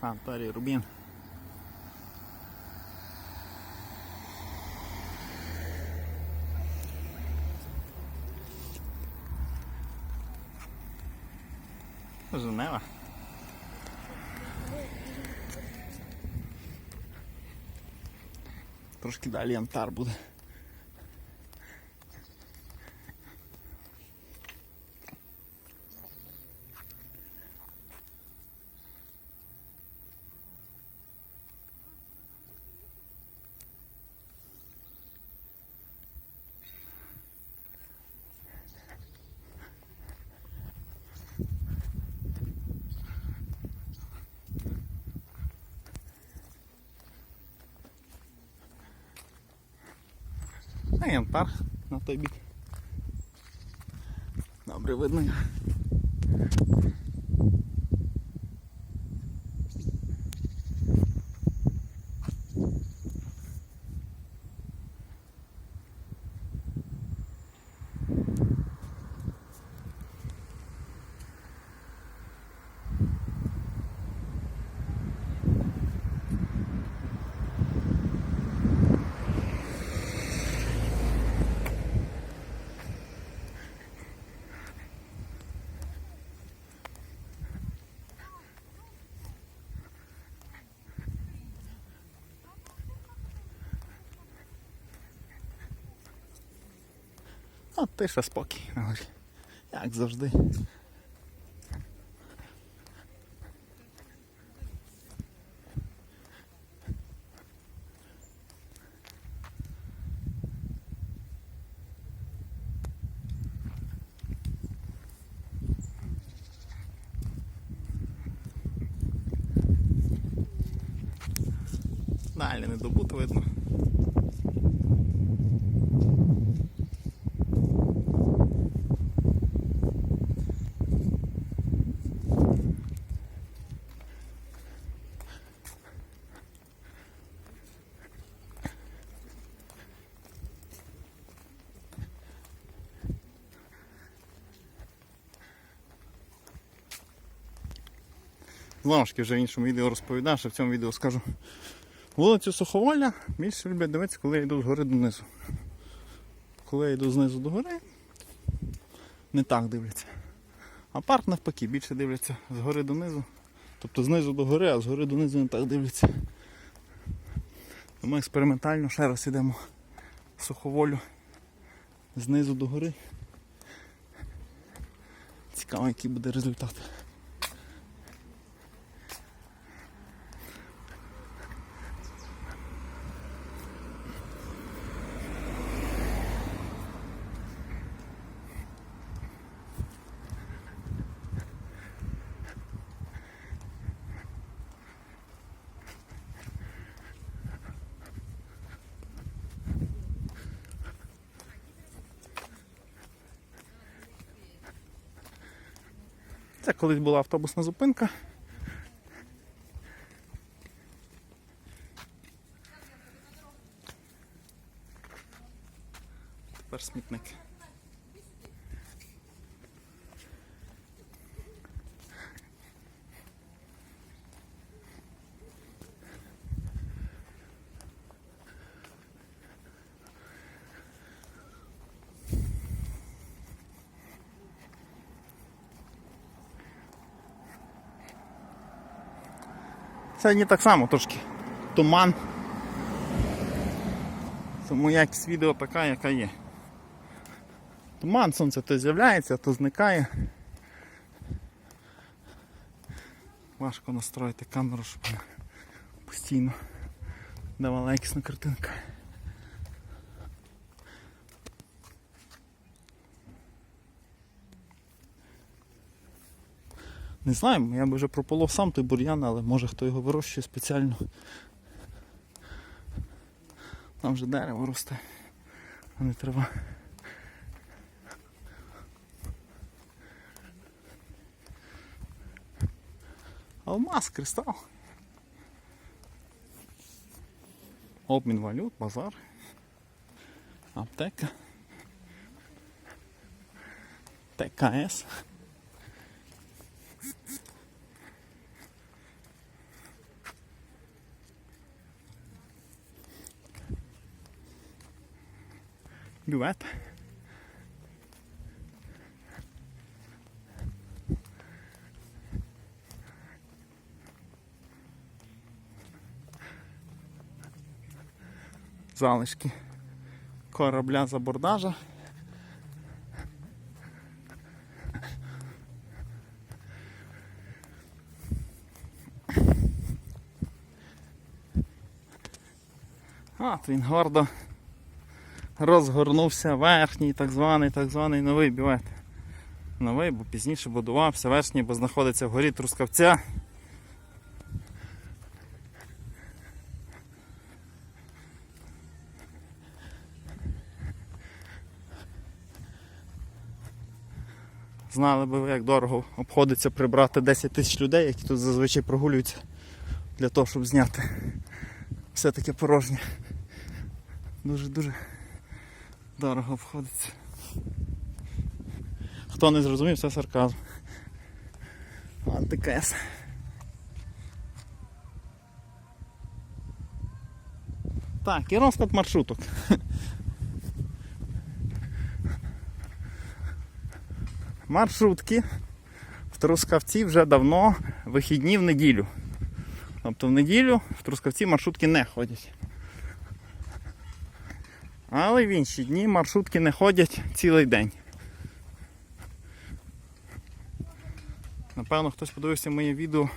Санторій Рубін. Женева. Трошки далі янтар А янтар на той бік. Добре видно. Його. От тиша спокій. Як завжди. Далі не добути видно. Знову вже в іншому відео розповідав, що в цьому відео скажу. Вулицю Суховоля більше люблять дивитися, коли я йду згори донизу. Коли я йду знизу до гори, не так дивляться. А парк навпаки більше дивляться згори донизу. Тобто знизу до гори, а згори донизу не так дивляться. Ми експериментально ще раз йдемо суховолю знизу до гори. Цікаво, який буде результат. Це колись була автобусна зупинка. Тепер смітник. Сьогодні так само трошки туман. Тому якість відео така, яка є. Туман, сонце то з'являється, то зникає. Важко настроїти камеру, щоб вона постійно давала якісну картинка. Не знаю, я б вже прополов сам той бур'ян, але може хто його вирощує спеціально. Там вже дерево росте, а не трава. Алмаз, кристал. Обмін валют, базар. Аптека. ТКС. Бювет. Залишки корабля з абордажа. От він гордо розгорнувся верхній так званий так званий новий бювет. Новий, бо пізніше будувався верхній, бо знаходиться вгорі Трускавця. Знали би ви, як дорого обходиться прибрати 10 тисяч людей, які тут зазвичай прогулюються для того, щоб зняти все таке порожнє. Дуже-дуже дорого обходиться. Хто не зрозумів, це сарказм. Антикес. Так, і розклад маршруток. Маршрутки в Трускавці вже давно вихідні в неділю. Тобто в неділю в Трускавці маршрутки не ходять. Але в інші дні маршрутки не ходять цілий день. Напевно, хтось подивився моє відео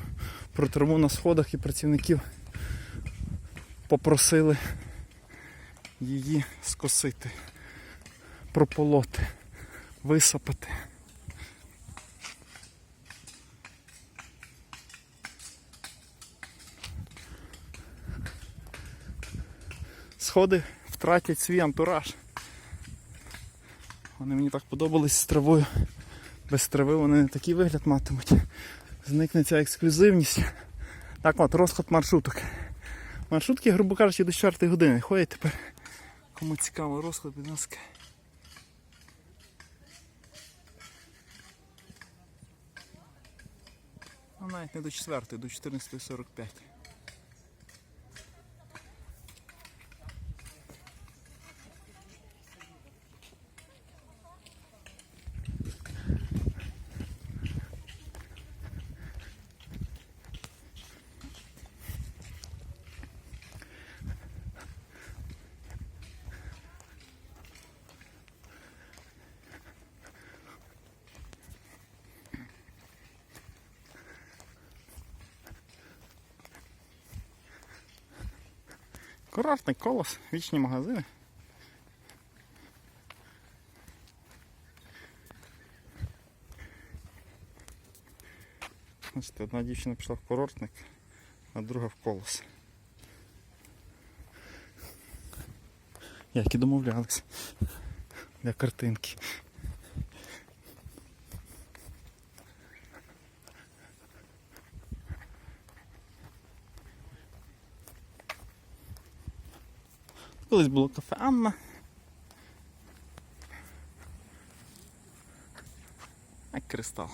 про траву на сходах і працівників попросили її скосити, прополоти, висапати. Сходи втратять свій антураж. Вони мені так подобались з травою. Без трави вони не такий вигляд матимуть. Зникне ця ексклюзивність. Так от, розклад маршруток. Маршрутки, грубо кажучи, до 4 години ходять тепер. Кому цікаво розклад, будь ласка. А навіть не до 4, до 14.45. Курортний колос, вічні магазини. Значить, одна дівчина пішла в курортник, а друга в колос. Як і домовлялись для картинки. Колись було кафе Анна. Як кристал.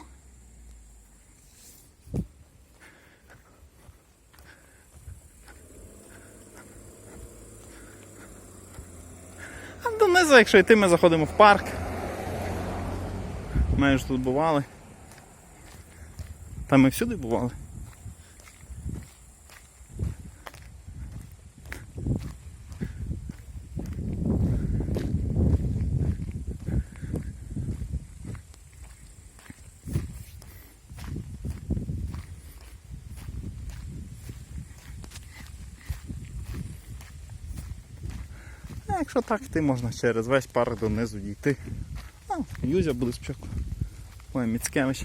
А донизу, якщо йти, ми заходимо в парк. Ми ж тут бували. Та ми всюди бували. Якщо так, ти можна через весь парк донизу дійти. А, Юзя буде спочатку. Ой, Міцкевич.